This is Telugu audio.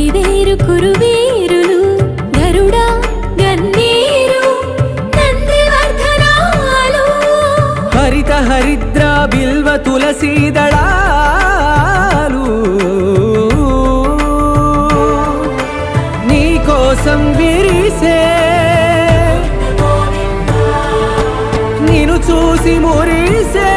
కొట్టివేరు కురువీరులు గరుడా గన్నీరు నందివర్ధనాలు. హరిత హరిద్ర బిల్వ తులసీదళాలు నీ కోసం విరిసే నిన్ను చూసి మురిసే